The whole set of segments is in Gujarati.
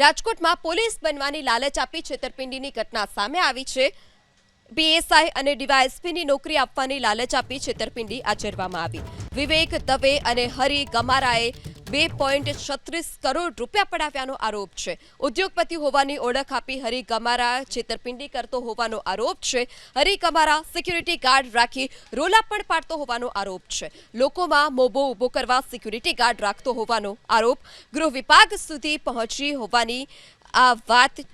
રાજકોટમાં પોલીસ બનવાની લાલચ આપી છેતરપિંડીની ઘટના સામે આવી છે. પીએસઆઈ અને ડીવાયએસપીની નોકરી આપવાની લાલચ આપી છેતરપિંડી આચરવામાં આવી. વિવેક દવે અને હરિ ગમારાએ બે પોઈન્ટ છત્રીસ કરોડ રૂપિયા પડાવ્યાનો આરોપ છે. ઉદ્યોગપતિ હોવાની ઓળખ આપી હરી ગમારા છેતરપિંડી કરતો હોવાનો આરોપ છે. હરી ગમારા સિક્યુરિટી ગાર્ડ રાખી રોલા પણ પાડતો હોવાનો આરોપ છે. લોકોમાં મોભો ઊભો કરવા સિક્યુરિટી ગાર્ડ રાખતો હોવાનો આરોપ. ગૃહ વિભાગ સુધી પહોંચી હોવાની આ વાત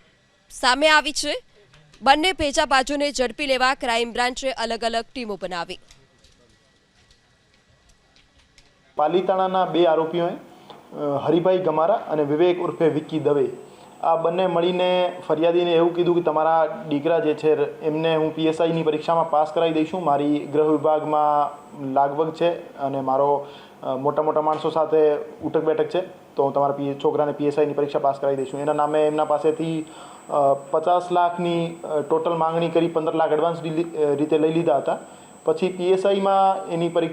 સામે આવી છે. બંને ભેજા બાજુને ઝડપી લેવા ક્રાઇમ બ્રાન્ચે અલગ અલગ ટીમો બનાવી. પાલીતાણાના બે આરોપીઓએ હરિભાઈ ગમારા અને વિવેક ઉર્ફે વિક્કી દવે. આ બંને મળીને ફરિયાદીને એવું કીધું કે તમારા દીકરા જે છે એમને હું પીએસઆઈની પરીક્ષામાં પાસ કરાવી દઈશું. મારી ગૃહ વિભાગમાં લાગવગ છે અને મારો મોટા મોટા માણસો સાથે ઉઠક બેઠક છે. તો હું તમારા પી, છોકરાને પીએસઆઈની પરીક્ષા પાસ કરાવી દઈશું. એના નામે એમના પાસેથી પચાસ લાખની ટોટલ માંગણી કરી પંદર લાખ એડવાન્સ રીતે લઈ લીધા હતા. પછી પીએસઆઈમાં એની પરી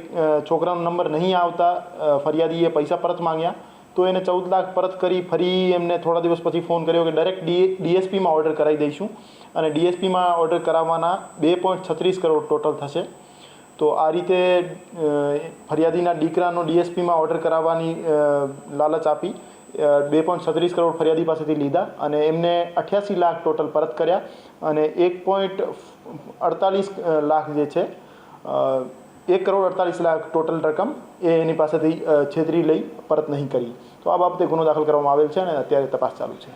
છોકરાનો નંબર નહીં આવતા ફરિયાદીએ પૈસા પરત માંગ્યા, તો એને ચૌદ લાખ પરત કરી ફરી એમને થોડા દિવસ પછી ફોન કર્યો કે ડાયરેક્ટ ડી ડીએસપીમાં ઓર્ડર કરાવી દઈશું. અને ડીએસપીમાં ઓર્ડર કરાવવાના બે પોઈન્ટ છત્રીસ કરોડ ટોટલ થશે. તો આ રીતે ફરિયાદીના દીકરાનો ડીએસપીમાં ઓર્ડર કરાવવાની લાલચ આપી બે પોઈન્ટ છત્રીસ કરોડ ફરિયાદી પાસેથી લીધા અને એમને અઠ્યાસી લાખ ટોટલ પરત કર્યા અને એક પોઈન્ટ અડતાલીસ લાખ જે છે એક કરોડ અડતાલીસ લાખ ટોટલ રકમ એ એની પાસેથી છેતરી લઈ પરત નહીં કરી. તો આ બાબતે ગુનો દાખલ કરવામાં આવેલ છે અને અત્યારે તપાસ ચાલુ છે.